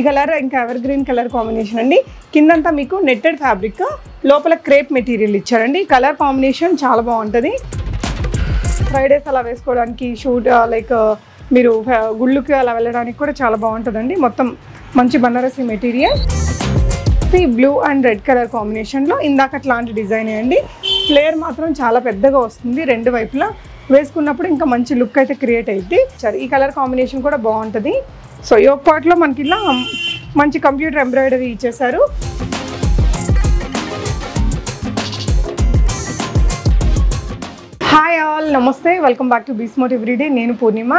ఈ కలర్ ఇంకా evergreen colour combination అండి. కిందంతా మీకు నెట్టెడ్ ఫ్యాబ్రిక్ లోపల క్రేప్ మెటీరియల్ ఇచ్చారండి. కలర్ కాంబినేషన్ చాలా బాగుంటుంది. ఫ్రైడేస్ అలా వేసుకోవడానికి షూట్ లైక్ uh, uh, మీరు uh, గుళ్ళుకి అలా వెళ్ళడానికి కూడా చాలా బాగుంటుందండి. మొత్తం మంచి బనారసి మెటీరియల్ ఈ బ్లూ అండ్ రెడ్ కలర్ కాంబినేషన్లో ఇందాక అట్లాంటి డిజైన్ అండి. ఫ్లేయర్ మాత్రం చాలా పెద్దగా వస్తుంది రెండు వైపులా. వేసుకున్నప్పుడు ఇంకా మంచి లుక్ అయితే క్రియేట్ అయ్యింది సరే ఈ కలర్ కాంబినేషన్ కూడా బాగుంటుంది. సో ఈ ఒక పార్ట్లో మనకి ఇలా మంచి కంప్యూటర్ ఎంబ్రాయిడరీ ఇచ్చేసారు హాయ్ ఆల్ నమస్తే. వెల్కమ్ బ్యాక్ టు బీస్మోట్ ఎవ్రీడే నేను పూర్ణిమ.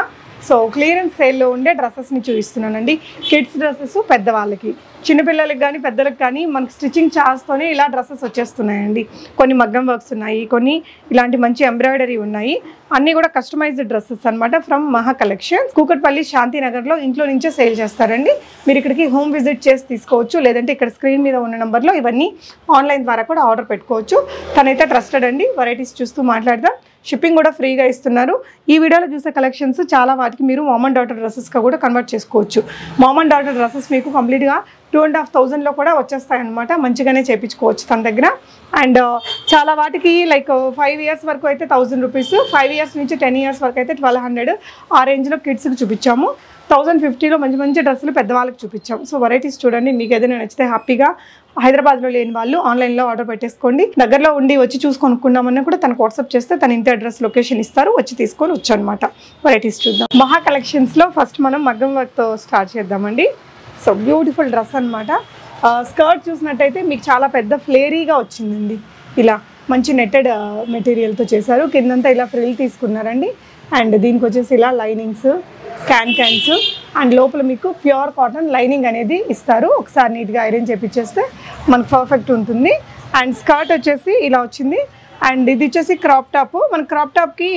సో క్లియరెన్స్ సేల్లో ఉండే డ్రెస్సెస్ని చూపిస్తున్నానండి. కిడ్స్ డ్రెస్సెస్ పెద్దవాళ్ళకి. చిన్నపిల్లలకి కానీ పెద్దలకు కానీ మనకి స్టిచ్చింగ్ చాస్తోనే ఇలా డ్రెస్సెస్ వచ్చేస్తున్నాయండి. కొన్ని మగ్గం వర్క్స్ ఉన్నాయి కొన్ని ఇలాంటి మంచి ఎంబ్రాయిడరీ ఉన్నాయి. అన్నీ కూడా కస్టమైజ్డ్ డ్రెస్సెస్ అనమాట ఫ్రమ్ మహా కలెక్షన్ కూకట్పల్లి శాంతినగర్లో ఇంట్లో నుంచే సేల్ చేస్తారండి. మీరు ఇక్కడికి హోమ్ విజిట్ చేసి తీసుకోవచ్చు. లేదంటే ఇక్కడ స్క్రీన్ మీద ఉన్న నెంబర్లో ఇవన్నీ ఆన్లైన్ ద్వారా కూడా ఆర్డర్ పెట్టుకోవచ్చు. తనైతే ట్రస్టెడ్ అండి. వెరైటీస్ చూస్తూ మాట్లాడదాం. షిప్పింగ్ కూడా ఫ్రీగా ఇస్తున్నారు. ఈ వీడియోలో చూసే కలెక్షన్స్ చాలా వాటికి మీరు మామన్ డాటర్ డ్రెస్సెస్గా కూడా కన్వర్ట్ చేసుకోవచ్చు. మామన్ డాటర్ డ్రెస్సెస్ మీకు కంప్లీట్గా టూ అండ్ హాఫ్ థౌజండ్లో కూడా వచ్చేస్తాయి అనమాట మంచిగానే చేయించుకోవచ్చు తన దగ్గర. అండ్ చాలా వాటికి లైక్ ఫైవ్ ఇయర్స్ వరకు అయితే థౌజండ్ రూపీస్. ఫైవ్ ఇయర్స్ నుంచి టెన్ ఇయర్స్ వరకు అయితే ట్వెల్వ్ హండ్రెడ్. ఆ రేంజ్లో కిడ్స్కి చూపించాము. థౌజండ్ ఫిఫ్టీలో మంచి మంచి డ్రెస్సులు పెద్దవాళ్ళకి చూపించాం సో వెరైటీస్ చూడండి. మీకు ఏదైనా నచ్చితే హ్యాపీగా హైదరాబాద్లో లేని వాళ్ళు ఆన్లైన్లో ఆర్డర్ పెట్టేసుకోండి. దగ్గరలో ఉండి వచ్చి చూసి కొనుక్కుందామన్నా కూడా తనకు వాట్సాప్ చేస్తే తన ఇంటి అడ్రస్ లొకేషన్ ఇస్తారు. వచ్చి తీసుకొని వచ్చు అనమాట వెరైటీస్ చూద్దాం. మహా కలెక్షన్స్లో ఫస్ట్ మనం మగ్గం వర్క్తో స్టార్ట్ చేద్దామండి. సో బ్యూటిఫుల్ డ్రెస్ అనమాట స్కర్ట్ చూసినట్టయితే మీకు చాలా పెద్ద ఫ్లేరీగా వచ్చిందండి. ఇలా మంచి నెట్టెడ్ మెటీరియల్తో చేశారు. కిందంతా ఇలా ఫ్రిల్ తీసుకున్నారండి. అండ్ దీనికి వచ్చేసి ఇలా లైనింగ్స్ క్యాన్ క్యాన్స్. అండ్ లోపల మీకు ప్యూర్ కాటన్ లైనింగ్ అనేది ఇస్తారు. ఒకసారి నీట్గా ఐరన్ చేపించేస్తే మనకు పర్ఫెక్ట్ ఉంటుంది. అండ్ స్కర్ట్ వచ్చేసి ఇలా వచ్చింది. అండ్ ఇది వచ్చేసి క్రాప్ టాప్. మన క్రాప్ టాప్కి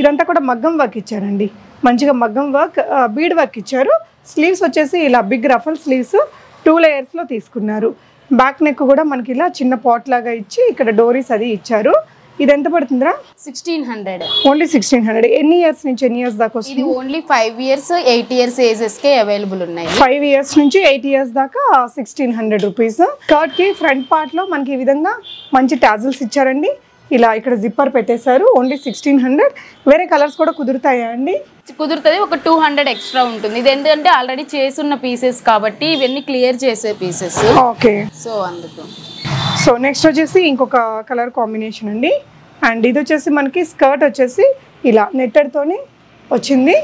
ఇదంతా కూడా మగ్గం వర్క్ ఇచ్చారండి. మంచిగా మగ్గం వర్క్ బీడ్ వర్క్ ఇచ్చారు. స్లీవ్స్ వచ్చేసి ఇలా బిగ్ రఫల్ స్లీవ్స్ టూ లేయర్స్లో తీసుకున్నారు. బ్యాక్ నెక్ కూడా మనకి ఇలా చిన్న పాట్ లాగా ఇచ్చి ఇక్కడ డోరీస్ అది ఇచ్చారు. ఇది ఎంత పడుతుందిరా? Sixteen hundred only sixteen hundred ఎన్ని ఇయర్స్ నుంచి ఎన్ని ఇయర్స్ దాకా వస్తుంది? Only five years eight years ages కే అవైలబుల్ ఉన్నాయి. ఫైవ్ ఇయర్స్ నుంచి ఎయిట్ ఇయర్స్ దాకా సిక్స్టీన్ హండ్రెడ్ రూపీస్ స్కర్ట్కి ఫ్రంట్ పార్ట్లో మనకి ఈ విధంగా మంచి టాజిల్స్ ఇచ్చారండి. ఇలా ఇక్కడ జిప్పర్ పెట్టేశారు. ఓన్లీ సిక్స్టీన్ హండ్రెడ్ వేరే కలర్స్ కూడా కుదురుతాయా అండి? కుదురుతుంది ఒక టూ హండ్రెడ్ ఎక్స్ట్రా ఉంటుంది. ఇది ఎందుకంటే ఆల్రెడీ చేసున్న పీసెస్ కాబట్టి ఇవన్నీ క్లియర్ చేసే పీసెస్ ఓకే సో అందుకు. సో నెక్స్ట్ వచ్చేసి ఇంకొక కలర్ కాంబినేషన్ అండి. అండ్ ఇది వచ్చేసి మనకి స్కర్ట్ వచ్చేసి ఇలా నెట్టెడ్తోని వచ్చింది.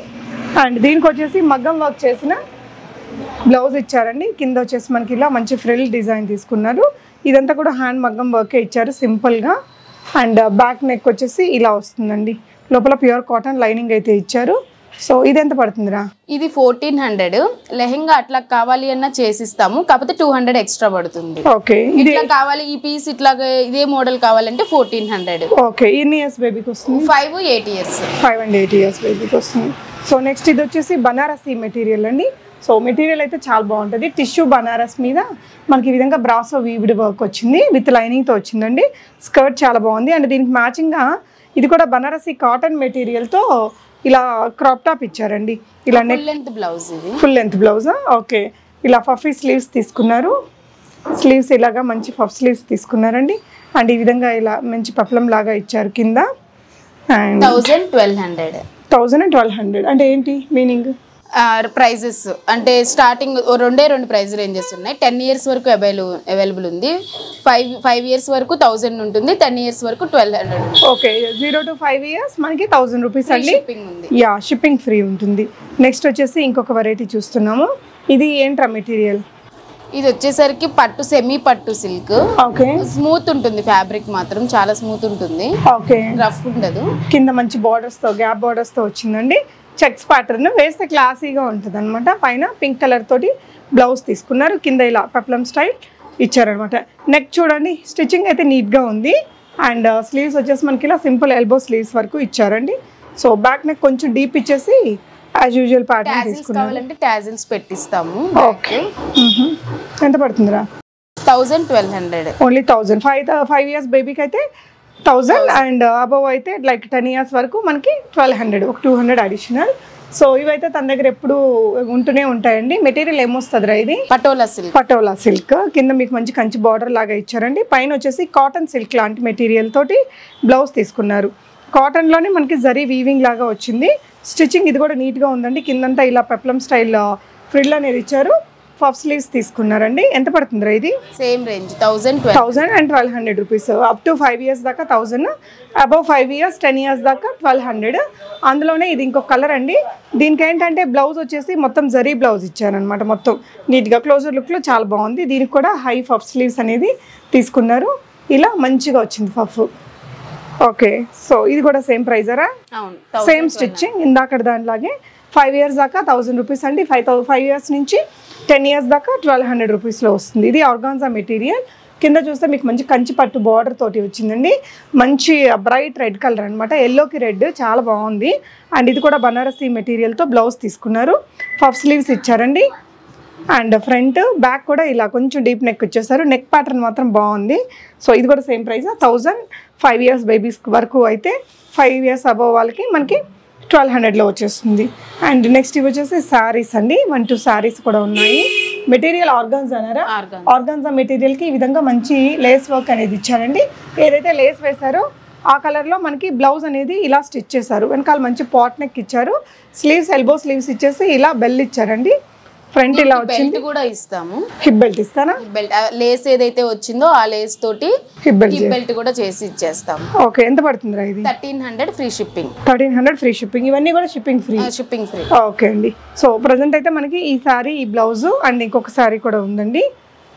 అండ్ దీనికి వచ్చేసి మగ్గం వర్క్ చేసిన బ్లౌజ్ ఇచ్చారండి. కింద వచ్చేసి మనకి ఇలా మంచి ఫ్రిల్ డిజైన్ తీసుకున్నారు. ఇదంతా కూడా హ్యాండ్ మగ్గం వర్కే ఇచ్చారు సింపుల్గా. అండ్ బ్యాక్ నెక్ వచ్చేసి ఇలా వస్తుందండి. లోపల ప్యూర్ కాటన్ లైనింగ్ అయితే ఇచ్చారు. సో ఇది ఎంత పడుతుందిరా? ఇది ఫోర్టీన్ హండ్రెడ్. లెహెంగా అట్లా కావాలి అన్న చేసిస్తాము. కాకపోతే టూ హండ్రెడ్ ఎక్స్ట్రా పడుతుంది. ఓకే ఇట్లా కావాలి ఈ పీస్ ఇట్లా ఇదే మోడల్ కావాలంటే ఫోర్టీన్ హండ్రెడ్. ఓకే ఎన్ని ఇయర్స్ బేబీకి వస్తుంది? Five eight years. Five and eight years బేబీకి వస్తుంది. సో నెక్స్ట్ ఇది వచ్చేసి బనారసి మెటీరియల్ అండి. సో మెటీరియల్ అయితే చాలా బాగుంటుంది. టిష్యూ బనారస్ మీద మనకి ఈ విధంగా బ్రాసో వీవిడ్ వర్క్ వచ్చింది. విత్ లైనింగ్తో వచ్చిందండి. స్కర్ట్ చాలా బాగుంది. అండ్ దీనికి మ్యాచింగ్గా ఇది కూడా బనారసి కాటన్ మెటీరియల్తో ఇలా క్రాప్ టాప్ ఇచ్చారండి. ఇలా నెక్ లెంత్ బ్లౌజ్ ఇది. ఫుల్ లెంత్ బ్లౌజ్ ఓకే ఇలా ఫఫీ స్లీవ్స్ తీసుకున్నారు. స్లీవ్స్ ఇలాగా మంచి పఫ్ స్లీవ్స్ తీసుకున్నారండి. అండ్ ఈ విధంగా ఇలా మంచి పఫ్లం లాగా ఇచ్చారు కింద. And thousand twelve hundred thousand and twelve hundred అంటే ఏంటి? మీనింగ్ ప్రైజెస్ అంటే స్టార్టింగ్ రెండే రెండు ప్రైస్ రేంజెస్ ఉన్నాయి. టెన్ ఇయర్స్ వరకు అవైలబుల్ అవైలబుల్ ఉంది. ఫైవ్ ఫైవ్ ఇయర్స్ వరకు థౌజండ్ ఉంటుంది. టెన్ ఇయర్స్ వరకు twelve hundred okay zero to five years మనకి థౌజండ్ రూపీస్ అండి. షిప్పింగ్ ఉంది. యా షిప్పింగ్ ఫ్రీ ఉంటుంది. నెక్స్ట్ వచ్చేసి ఇంకొక వెరైటీ చూస్తున్నాము. ఇది ఏంట్రా మెటీరియల్ ఇది వచ్చేసరికి పట్టు సెమీ పట్టు సిల్క్ ఓకే. స్మూత్ ఉంటుంది ఫ్యాబ్రిక్ మాత్రం చాలా స్మూత్ ఉంటుంది. ఓకే. రఫ్ ఉండదు. కింద మంచి బార్డర్స్తో గ్యాప్ బార్డర్స్తో వచ్చిందండి. చెక్స్ ప్యాటర్న్ వేస్తే క్లాసీగా ఉంటుంది అనమాట పైన పింక్ కలర్ తోటి బ్లౌజ్ తీసుకున్నారు. కింద ఇలా పెప్లం స్టైల్ ఇచ్చారనమాట నెక్ చూడండి స్టిచ్చింగ్ అయితే నీట్గా ఉంది. అండ్ స్లీవ్స్ వచ్చేసి మనకి ఇలా సింపుల్ ఎల్బో స్లీవ్స్ వరకు ఇచ్చారండి. సో బ్యాక్ నెక్ కొంచెం డీప్ ఇచ్చేసి యాజ్ యూజువల్ ప్యాటర్న్ కావాలంటే టాజిల్స్ పెట్టిస్తాము. ఓకే. ఎంత పడుతుందిరా? Thousand twelve hundred only thousand five five years బేబీకి అయితే థౌజండ్ అండ్ అబవ్ అయితే లైక్ టెన్ ఇయర్స్ వరకు మనకి ట్వెల్వ్ హండ్రెడ్ ఒక టూ హండ్రెడ్ అడిషనల్ సో ఇవైతే తన దగ్గర ఎప్పుడు ఉంటూనే ఉంటాయండి. మెటీరియల్ ఏమొస్తుందిరా ఇది? పటోలా సిల్క్ పటోలా సిల్క్ కింద మీకు మంచి కంచి బార్డర్ లాగా ఇచ్చారండి. పైన వచ్చేసి కాటన్ సిల్క్ లాంటి మెటీరియల్ తోటి బ్లౌజ్ తీసుకున్నారు. కాటన్లోనే మనకి జరీ వీవింగ్ లాగా వచ్చింది. స్టిచ్చింగ్ ఇది కూడా నీట్గా ఉందండి. కిందంతా ఇలా పెప్లం స్టైల్ ఫ్రిల్ అనేది ఇచ్చారు. పఫ్ స్లీవ్స్ తీసుకున్నారండి. ఎంత పడుతుందిరా ఇది? Same range twelve. Thousand and twelve hundred rupees. Up to five years దాకా thousand above five years ten years దాకా ట్వెల్వ్ హండ్రెడ్. అందులోనే ఇది ఇంకొక కలర్ అండి. దీనికి ఏంటంటే బ్లౌజ్ వచ్చేసి మొత్తం జరీ బ్లౌజ్ ఇచ్చారనమాట మొత్తం. నీట్గా క్లోజర్ లుక్లో చాలా బాగుంది. దీనికి కూడా హై పఫ్ స్లీవ్స్ అనేది తీసుకున్నారు. ఇలా మంచిగా వచ్చింది పఫ్. ఓకే. సో ఇది కూడా సేమ్ ప్రైజరా? సేమ్ స్టిచ్చింగ్ ఇందాక దానిలాగే ఫైవ్ ఇయర్స్ దాకా థౌజండ్ రూపీస్ అండి. ఫైవ్ థౌ ఫైవ్ ఇయర్స్ నుంచి టెన్ ఇయర్స్ దాకా ట్వెల్వ్ హండ్రెడ్ రూపీస్లో వస్తుంది. ఇది ఆర్గాన్జా మెటీరియల్. కింద చూస్తే మీకు మంచి కంచి పట్టు బార్డర్ తోటి వచ్చిందండి. మంచి బ్రైట్ రెడ్ కలర్ అనమాట ఎల్లోకి రెడ్ చాలా బాగుంది. అండ్ ఇది కూడా బనారసీ మెటీరియల్తో బ్లౌజ్ తీసుకున్నారు. పఫ్ స్లీవ్స్ ఇచ్చారండి. అండ్ ఫ్రంట్ బ్యాక్ కూడా ఇలా కొంచెం డీప్ నెక్ వచ్చేసారు నెక్ ప్యాటర్న్ మాత్రం బాగుంది. సో ఇది కూడా same price. Thousand five years babies వరకు అయితే ఫైవ్ ఇయర్స్ అబవ్ వాళ్ళకి మనకి ట్వెల్వ్ హండ్రెడ్లో వచ్చేస్తుంది. అండ్ నెక్స్ట్ ఇవి వచ్చేసి శారీస్ అండి. వన్ టూ శారీస్ కూడా ఉన్నాయి. మెటీరియల్ ఆర్గాన్స్ అన్నారా? ఆర్గాన్ ఆర్గాన్జా మెటీరియల్కి ఈ విధంగా మంచి లేస్ వర్క్ అనేది ఇచ్చారండి. ఏదైతే లేస్ వేశారో ఆ కలర్లో మనకి బ్లౌజ్ అనేది ఇలా స్టిచ్ చేశారు. వెనకాల మంచి పాట్ నెక్ ఇచ్చారు. స్లీవ్స్ ఎల్బో స్లీవ్స్ ఇచ్చేసి ఇలా బెల్ ఇచ్చారండి. ఫ్రంట్ ఇలా వచ్చింది. కూడా ఇస్తాము. హిప్ బెల్ట్ ఇస్తానా బెల్ట్ లేస్ ఏదైతే వచ్చిందో ఆ లేస్ తోటి హిప్ బెల్ట్ హిప్ బెల్ట్ కూడా చేసి ఇచ్చేస్తాము. ఓకే ఎంత పడుతుందిరా ఇది? Thirteen hundred free shipping thirteen hundred free shipping ఇవన్నీ కూడా shipping free shipping free okay అండి. సో ప్రజెంట్ అయితే మనకి ఈ సారీ ఈ బ్లౌజ్ అండ్ ఇంకొక సారీ కూడా ఉందండి.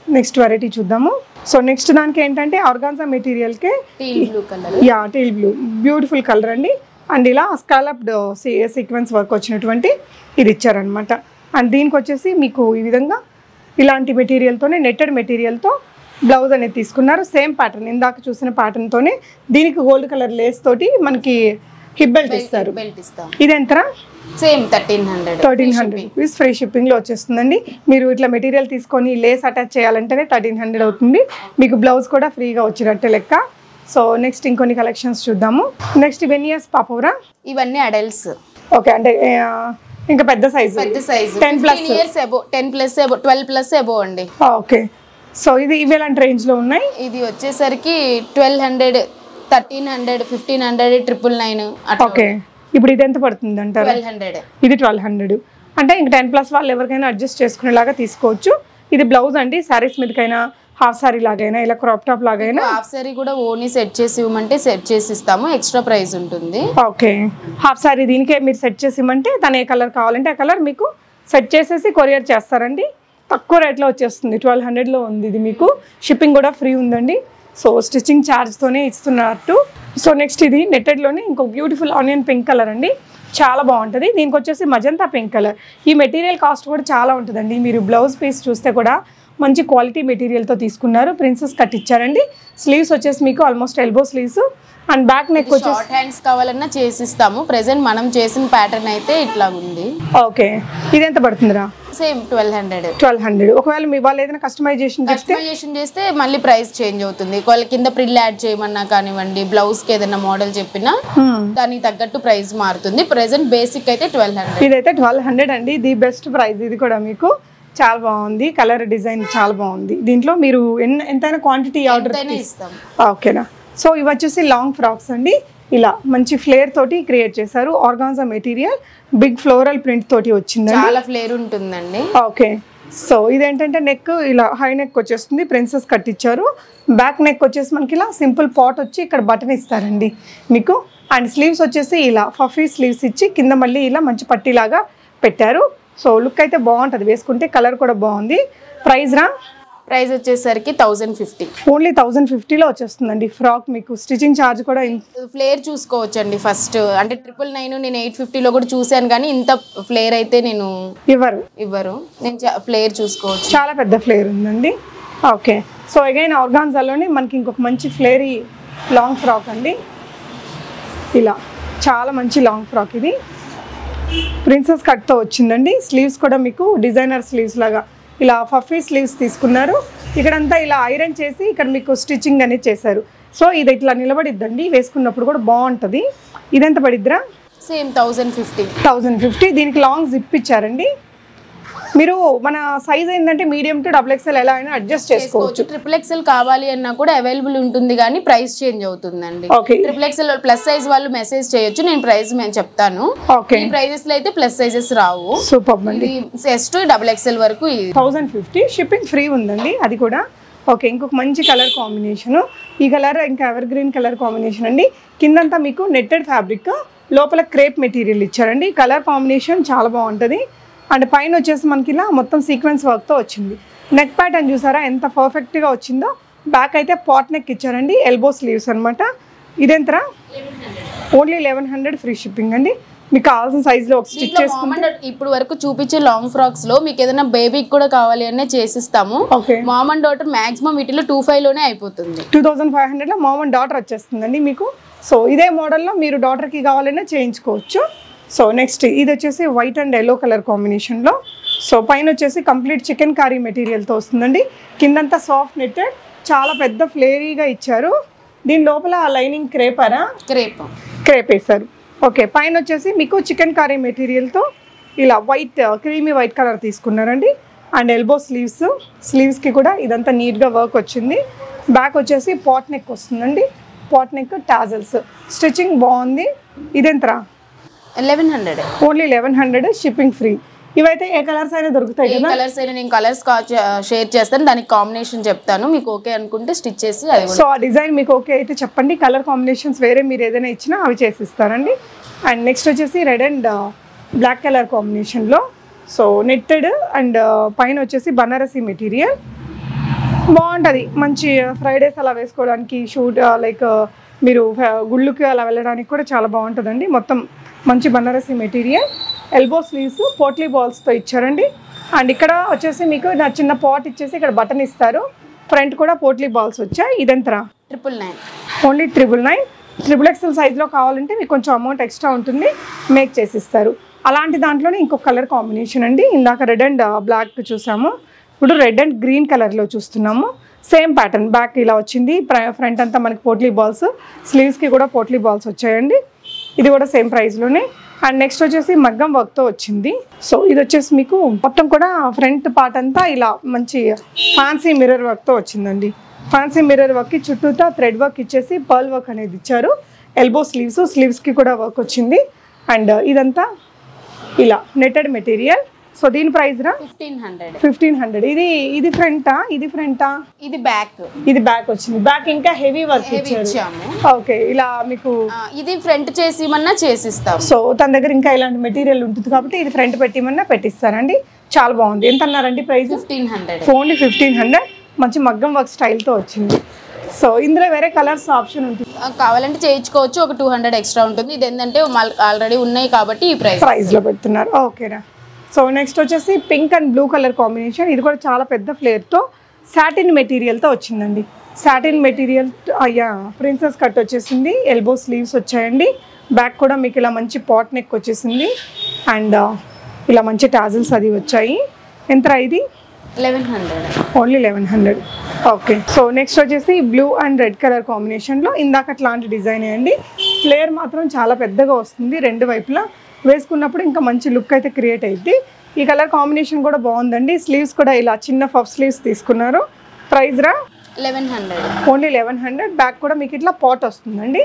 నెక్స్ట్ వెరైటీ చూద్దాము. సో నెక్స్ట్ దానికి ఏంటంటే organza మెటీరియల్కే teal blue colour yeah teal blue beautiful colour అండి. అండ్ ఇలా స్కాలప్డ్ సీక్వెన్స్ వర్క్ వచ్చినటువంటి ఇది ఇచ్చారనమాట అండ్ దీనికి వచ్చేసి మీకు ఈ విధంగా ఇలాంటి మెటీరియల్తోనే నెట్టెడ్ మెటీరియల్తో బ్లౌజ్ అనేది తీసుకున్నారు. సేమ్ ప్యాటర్న్ ఇందాక చూసిన ప్యాటర్న్తోనే దీనికి గోల్డ్ కలర్ లేస్ తోటి మనకి హిప్ బెల్ట్ ఇస్తారు. ఇది ఎంతరా? Same thirteen hundred thirteen hundred rupees free షిప్పింగ్లో వచ్చేస్తుందండి. మీరు ఇట్లా మెటీరియల్ తీసుకొని లేస్ అటాచ్ చేయాలంటేనే థర్టీన్ హండ్రెడ్ అవుతుంది. మీకు బ్లౌజ్ కూడా ఫ్రీగా వచ్చినట్టే లెక్క. సో నెక్స్ట్ ఇంకొన్ని కలెక్షన్స్ చూద్దాము. నెక్స్ట్ ఇవన్నీ ఇయర్స్ పాపవరా? ఇవన్నీ అడల్ట్స్ ఓకే అంటే ఇంకా పెద్ద సైజు పెద్ద size 10 plus. Ten years above ten plus above twelve plus above అండి ఓకే సో ఇది ఇవి ఎలాంటి రేంజ్లో ఉన్నాయి? ఇది వచ్చేసరికి twelve hundred thirteen hundred fifteen hundred triple nine okay ఇప్పుడు ఇది ఎంత పడుతుంది అంటారు? ట్వెల్వ్ హండ్రెడ్ ఇది ట్వెల్వ్ హండ్రెడ్ అంటే ఇంక టెన్ ప్లస్ వాళ్ళు ఎవరికైనా అడ్జస్ట్ చేసుకునేలాగా తీసుకోవచ్చు. ఇది బ్లౌజ్ అండి శారీస్ మీదకైనా హాఫ్ సారీ లాగైనా ఇలా క్రాప్ టాప్ లాగైనా? హాఫ్ సారీ కూడా ఓన్లీ సెట్ చేసి ఇవ్వమంటే సెట్ చేసి ఇస్తాము. ఎక్స్ట్రా ప్రైస్ ఉంటుంది. ఓకే. హాఫ్ సారీ దీనికే మీరు సెట్ చేసి ఇవ్వమంటే తను ఏ కలర్ కావాలంటే ఆ కలర్ మీకు సెట్ చేసేసి కొరియర్ చేస్తారండి. తక్కువ రేట్లో వచ్చేస్తుంది. ట్వెల్వ్ హండ్రెడ్లో ఉంది ఇది మీకు. షిప్పింగ్ కూడా ఫ్రీ ఉందండి. సో స్టిచ్చింగ్ ఛార్జ్తోనే ఇస్తున్నట్టు. సో నెక్స్ట్ ఇది నెట్టెడ్లోనే ఇంకో బ్యూటిఫుల్ ఆనియన్ పింక్ కలర్ అండి. చాలా బాగుంటుంది. దీనికి వచ్చేసి మజంతా పింక్ కలర్. ఈ మెటీరియల్ కాస్ట్ కూడా చాలా ఉంటుందండి. మీరు బ్లౌజ్ పీస్ చూస్తే కూడా మంచి క్వాలిటీ మెటీరియల్తో తీసుకున్నారు. ప్రిన్సెస్ కట్ ఇచ్చారండి. స్లీవ్స్ వచ్చేసి మీకు almost elbow sleeves and back neck వచ్చేసి షార్ట్ హ్యాండ్స్ కావాలన్నా చేసిస్తాము. ప్రెసెంట్ మనం చేసిన ప్యాటర్న్ అయితే ఇట్లా ఉంది. ఓకే ఇది ఎంత పడుతుందిరా? Same twelve hundred twelve hundred ఒకవేళ మీ వాళ్ళు ఏదైనా కస్టమైజేషన్ కస్టమైజేషన్ చేస్తే మళ్ళీ ప్రైస్ చేంజ్ అవుతుంది. ఒకవేళ కింద ప్రిల్ యాడ్ చేయమన్నా కానివ్వండి బ్లౌజ్కి ఏదైనా మోడల్ చెప్పినా దానికి తగ్గట్టు ప్రైస్ మారుతుంది. ప్రెసెంట్ బేసిక్ అయితే ట్వెల్వ్ హండ్రెడ్ ఇదైతే ట్వెల్వ్ హండ్రెడ్ అండి. ది బెస్ట్ ప్రైస్ ఇది కూడా మీకు. చాలా బాగుంది. కలర్ డిజైన్ చాలా బాగుంది. దీంట్లో మీరు ఎంతైనా క్వాంటిటీ ఆర్డర్ ఓకేనా సో ఇవి వచ్చేసి లాంగ్ ఫ్రాక్స్ అండి. ఇలా మంచి ఫ్లేర్ తోటి క్రియేట్ చేశారు. Organza material big floral print తోటి వచ్చిందండి. చాలా ఫ్లేర్ ఉంటుందండి. ఓకే సో ఇదేంటంటే నెక్ ఇలా హై నెక్ వచ్చేస్తుంది. ప్రిన్సెస్ కట్ ఇచ్చారు బ్యాక్ నెక్ వచ్చేసి మనకి ఇలా సింపుల్ పాట్ వచ్చి ఇక్కడ బటన్ ఇస్తారండి మీకు. అండ్ స్లీవ్స్ వచ్చేసి ఇలా ఫఫీ స్లీవ్స్ ఇచ్చి కింద మళ్ళీ ఇలా మంచి పట్టీలాగా పెట్టారు. సో లుక్ అయితే బాగుంటుంది. వేసుకుంటే కలర్ కూడా బాగుంది. ప్రైస్ రా? ప్రైస్ వచ్చేసరికి థౌజండ్ ఫిఫ్టీ. ఓన్లీ థౌజండ్ ఫిఫ్టీలో వచ్చేస్తుందండి ఫ్రాక్ మీకు. స్టిచ్చింగ్ ఛార్జ్ కూడా ఫ్లేర్ చూసుకోవచ్చండి ఫస్ట్. అంటే ట్రిపుల్ నైన్ నేను ఎయిట్ ఫిఫ్టీలో కూడా చూశాను కానీ ఇంత ఫ్లేర్ అయితే నేను ఇవ్వరు. ఇవ్వరు. నేను ఫ్లేర్ చూసుకోవచ్చు. చాలా పెద్ద ఫ్లేర్ ఉందండి. ఓకే. సో అగైన్ ఆర్గాన్జాలోనే మనకి ఇంకొక మంచి ఫ్లేరీ లాంగ్ ఫ్రాక్ అండి. ఇలా. చాలా మంచి లాంగ్ ఫ్రాక్ ఇది. ప్రిన్సెస్ కట్తో వచ్చిందండి. స్లీవ్స్ కూడా మీకు డిజైనర్ స్లీవ్స్ లాగా ఇలా ఫఫీ స్లీవ్స్ తీసుకున్నారు. ఇక్కడంతా ఇలా ఐరన్ చేసి ఇక్కడ మీకు స్టిచ్చింగ్ అనేది చేశారు. సో ఇది ఇట్లా నిలబడిద్దండి. వేసుకున్నప్పుడు కూడా బాగుంటుంది. ఇదెంత పడిద్దిరా? Same thousand fifty thousand fifty దీనికి లాంగ్ జిప్ ఇచ్చారండి. మీరు మన సైజ్ ఏంటంటే మీడియం టు డబుల్ ఎక్స్ఎల్ ఎలా అయినా అడ్జస్ట్ చేసుకోవచ్చు. ట్రిపుల్ ఎక్స్ఎల్ కావాలి అన్నా కూడా అవైలబుల్ ఉంటుంది కానీ ప్రైస్ చేంజ్ అవుతుందండి. ట్రిపుల్ ఎక్స్ఎల్ ప్లస్ సైజ్ వాళ్ళు మెసేజ్ చేయొచ్చు. నేను ప్రైస్ మేము చెప్తాను. ఈ ప్రైజెస్లో అయితే ప్లస్ సైజెస్ రావు. సూపర్ ఇది ఎస్ టు డబుల్ ఎక్స్ఎల్ వరకు థౌజండ్ ఫిఫ్టీ షిప్పింగ్ ఫ్రీ ఉందండి అది కూడా. ఓకే ఇంకొక మంచి కలర్ కాంబినేషను ఈ కలర్ ఇంకా ఎవర్ గ్రీన్ కలర్ కాంబినేషన్ అండి. కిందంతా మీకు నెట్టెడ్ ఫ్యాబ్రిక్ లోపల క్రేప్ మెటీరియల్ ఇచ్చారండి. కలర్ కాంబినేషన్ చాలా బాగుంటుంది. అండ్ పైన వచ్చేసి మనకి ఇలా మొత్తం సీక్వెన్స్ వర్క్తో వచ్చింది. నెక్ ప్యాటర్న్ చూసారా? ఎంత పర్ఫెక్ట్గా వచ్చిందో. బ్యాక్ అయితే పాట్ నెక్ ఇచ్చారండి. ఎల్బో స్లీవ్స్ అనమాట ఇదెంతరా? Only eleven hundred free shipping అండి. మీకు కావాల్సిన సైజులో ఒక స్టిచ్ దీంట్లో చేసి మామ్ అండ్ ఇప్పుడు వరకు చూపించే లాంగ్ ఫ్రాక్స్లో మీకు ఏదైనా బేబీకి కూడా కావాలి అనే చేసిస్తాము. Okay mom and daughter maximum వీటిలో టూ ఫైవ్లోనే అయిపోతుంది. టూ థౌజండ్ ఫైవ్ హండ్రెడ్లో మామ్ అండ్ డాటర్ వచ్చేస్తుందండి మీకు. సో ఇదే మోడల్లో మీరు డాటర్కి కావాలన్నా చేయించుకోవచ్చు. సో నెక్స్ట్ ఇది వచ్చేసి వైట్ అండ్ ఎల్లో కలర్ కాంబినేషన్లో సో పైన వచ్చేసి కంప్లీట్ చికెన్ కర్రీ మెటీరియల్తో వస్తుందండి. కిందంతా సాఫ్ట్ నెట్టెడ్ చాలా పెద్ద ఫ్లేరీగా ఇచ్చారు. దీని లోపల లైనింగ్ క్రేపరా? క్రేప్. క్రేప్ వేశారు ఓకే పైన వచ్చేసి మీకు చికెన్ కర్రీ మెటీరియల్తో ఇలా వైట్ క్రీమీ వైట్ కలర్ తీసుకున్నారండి. అండ్ ఎల్బో స్లీవ్స్ స్లీవ్స్కి కూడా ఇదంతా నీట్గా వర్క్ వచ్చింది. బ్యాక్ వచ్చేసి పాట్ నెక్ వస్తుందండి. పాట్ నెక్ టాజల్స్ స్టిచ్చింగ్ బాగుంది. ఇదెంతరా? Eleven hundred only eleven hundred shipping free ఇవైతే ఏ కలర్స్ అయినా దొరుకుతాయి కదా? కలర్స్ అయినా నేను కలర్స్ షేర్ చేస్తాను. దానికి కాంబినేషన్ చెప్తాను. మీకు ఓకే అనుకుంటే స్టిచ్ చేసి సో ఆ డిజైన్ మీకు ఓకే అయితే చెప్పండి. కలర్ కాంబినేషన్స్ వేరే మీరు ఏదైనా ఇచ్చినా అవి చేసిస్తారండి. అండ్ నెక్స్ట్ వచ్చేసి రెడ్ అండ్ బ్లాక్ కలర్ కాంబినేషన్లో సో నెట్టెడ్ అండ్ పైన వచ్చేసి బనారసి మెటీరియల్ బాగుంటుంది. మంచి ఫ్రైడేస్ అలా వేసుకోవడానికి షూట్ లైక్ మీరు ఫ- గుళ్ళుకి అలా వెళ్ళడానికి కూడా చాలా బాగుంటుందండి. మొత్తం మంచి Banarasi material elbow sleeves potli బాల్స్తో ఇచ్చారండి. అండ్ ఇక్కడ వచ్చేసి మీకు నా చిన్న పాట్ ఇచ్చేసి ఇక్కడ బటన్ ఇస్తారు. ఫ్రంట్ కూడా పోట్లీ బాల్స్ వచ్చాయి. ఇదంతరా? Triple nine only triple nine triple XL సైజ్లో కావాలంటే మీకు కొంచెం అమౌంట్ ఎక్స్ట్రా ఉంటుంది. మేక్ చేసిస్తారు. అలాంటి దాంట్లోనే ఇంకొక కలర్ కాంబినేషన్ అండి. ఇందాక రెడ్ అండ్ బ్లాక్ చూసాము. ఇప్పుడు రెడ్ అండ్ గ్రీన్ కలర్లో చూస్తున్నాము. సేమ్ ప్యాటర్న్ బ్యాక్ ఇలా వచ్చింది. ఫ్రంట్ అంతా మనకి పోట్లీ బాల్స్ స్లీవ్స్కి కూడా పోట్లీ బాల్స్ వచ్చాయండి. ఇది కూడా సేమ్ ప్రైస్లోనే అండ్ నెక్స్ట్ వచ్చేసి మగ్గం వర్క్తో వచ్చింది. సో ఇది వచ్చేసి మీకు మొత్తం కూడా ఫ్రంట్ పార్ట్ అంతా ఇలా మంచి ఫ్యాన్సీ మిర్రర్ వర్క్తో వచ్చిందండి. ఫ్యాన్సీ మిర్రర్ వర్క్కి చుట్టూతా థ్రెడ్ వర్క్ ఇచ్చేసి పర్ల్ వర్క్ అనేది ఇచ్చారు. ఎల్బో స్లీవ్స్ స్లీవ్స్కి కూడా వర్క్ వచ్చింది. అండ్ ఇదంతా ఇలా నెటెడ్ మెటీరియల్ సో దీని ప్రైస్ రా ఫిఫ్టీన్ హండ్రెడ్ ఫిఫ్టీన్ హండ్రెడ్ ఇది ఇది ఫ్రంటా ఇది ఫ్రంటా ఇది బ్యాక్ ఇది బ్యాక్ వచ్చింది. బ్యాక్ ఇంకా హెవీ వర్క్ ఇచ్చాము. ఓకే ఇలా మీకు ఇది ఫ్రంట్ చేసి చేసిస్తాం. సో తన దగ్గర ఇంకా ఇలాంటి మెటీరియల్ ఉంటుంది కాబట్టి ఇది ఫ్రంట్ పెట్టిమన్నా పెట్టిస్తారండి చాలా బాగుంది. ఎంత అన్నారండి price fifteen hundred only fifteen hundred మంచి మగ్గం వర్క్ స్టైల్తో వచ్చింది. సో ఇందులో వేరే కలర్స్ ఆప్షన్ ఉంటుంది. కావాలంటే చేయించుకోవచ్చు. ఒక టూ హండ్రెడ్ ఎక్స్ట్రా ఉంటుంది. ఇది ఏంటంటే ఆల్రెడీ ఉన్నాయి కాబట్టి ఈ ప్రైస్ ప్రైస్లో పెడుతున్నారు. ఓకేనా సో నెక్స్ట్ వచ్చేసి pink and blue colour combination ఇది కూడా చాలా పెద్ద ఫ్లేర్తో సాటిన్ మెటీరియల్తో వచ్చిందండి. సాటిన్ మెటీరియల్ అయ్యా ప్రిన్సెస్ కట్ వచ్చేసింది. ఎల్బో స్లీవ్స్ వచ్చాయండి. బ్యాక్ కూడా మీకు ఇలా మంచి పాట్ నెక్ వచ్చేసింది. అండ్ ఇలా మంచి టాజిల్స్ అది వచ్చాయి. ఎంత ఇది? Eleven hundred. Only eleven hundred. Okay so next వచ్చేసి బ్లూ అండ్ రెడ్ కలర్ కాంబినేషన్లో ఇందాక అట్లాంటి డిజైన్ అండి ఫ్లేర్ మాత్రం చాలా పెద్దగా వస్తుంది రెండు వైపులా. వేసుకున్నప్పుడు ఇంకా మంచి లుక్ అయితే క్రియేట్ అయ్యింది ఈ కలర్ కాంబినేషన్ కూడా బాగుందండి. స్లీవ్స్ కూడా ఇలా చిన్న పఫ్ స్లీవ్స్ తీసుకున్నారు. ప్రైస్ రా? Eleven hundred. Only eleven hundred. Back కూడా మీకు ఇట్లా పాట్ వస్తుందండి.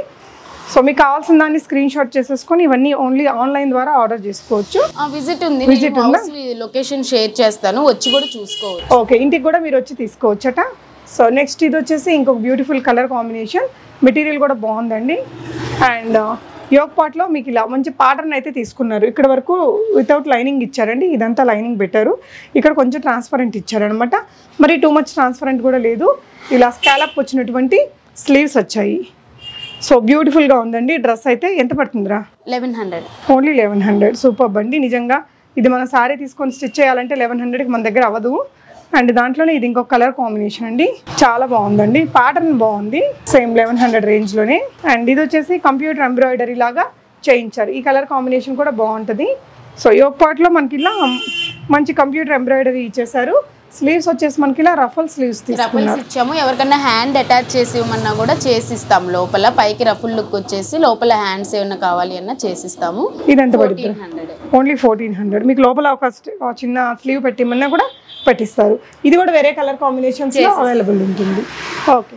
సో మీకు కావాల్సిన దాన్ని స్క్రీన్ షాట్ చేసేసుకొని ఇవన్నీ ఓన్లీ ఆన్లైన్ ద్వారా ఆర్డర్ చేసుకోవచ్చు. విజిట్ ఉంది. ఉందా? లొకేషన్ షేర్ చేస్తాను. వచ్చి కూడా చూసుకోవచ్చు. ఓకే ఇంటికి కూడా మీరు వచ్చి తీసుకోవచ్చట. సో నెక్స్ట్ ఇది వచ్చేసి ఇంకొక బ్యూటిఫుల్ కలర్ కాంబినేషన్. మెటీరియల్ కూడా బాగుందండి. అండ్ యోగ్ పాట్లో మీకు ఇలా మంచి ప్యాటర్న్ అయితే తీసుకున్నారు. ఇక్కడ వరకు వితౌట్ లైనింగ్ ఇచ్చారండి. ఇదంతా లైనింగ్ పెట్టారు. ఇక్కడ కొంచెం ట్రాన్స్పరెంట్ ఇచ్చారనమాట మరి టూ మచ్ ట్రాన్స్పరెంట్ కూడా లేదు. ఇలా స్కాలప్ వచ్చినటువంటి స్లీవ్స్ వచ్చాయి. సో బ్యూటిఫుల్గా ఉందండి. డ్రెస్ అయితే ఎంత పడుతుందిరా? Eleven hundred only eleven hundred super బండి నిజంగా ఇది మన సారీ తీసుకొని స్టిచ్ చేయాలంటే లెవెన్ హండ్రెడ్కి మన దగ్గర అవ్వదు. అండ్ దాంట్లోనే ఇది ఇంకొక కలర్ కాంబినేషన్ అండి. చాలా బాగుందండి. ప్యాటర్న్ బాగుంది. సేమ్ లెవెన్ హండ్రెడ్ రేంజ్లోనే. అండ్ ఇది వచ్చేసి కంప్యూటర్ ఎంబ్రాయిడరీ లాగా చేయించారు. ఈ కలర్ కాంబినేషన్ కూడా బాగుంటుంది. సో యోగ్ పార్ట్లో మనకి ఇలా మంచి కంప్యూటర్ ఎంబ్రాయిడరీ ఇచ్చేసారు స్లీవ్స్ వచ్చేసి మనకి ఇలా రఫల్ స్లీవ్స్ రఫుల్స్ ఇచ్చాము. ఎవరికైనా హ్యాండ్ అటాచ్ చేసి ఇవ్వమన్నా కూడా చేసిస్తాం లోపల. పైకి రఫుల్ లుక్ వచ్చేసి లోపల హ్యాండ్స్ ఏమైనా కావాలి అన్నా చేసిస్తాము. ఇది ఎంత పడుతుంది? Only fourteen hundred. మీకు లోపల ఒక చిన్న స్లీవ్ పెట్టిమన్నా కూడా పెట్టిస్తారు. ఇది కూడా వేరే కలర్ కాంబినేషన్స్ అవైలబుల్ ఉంటుంది. ఓకే.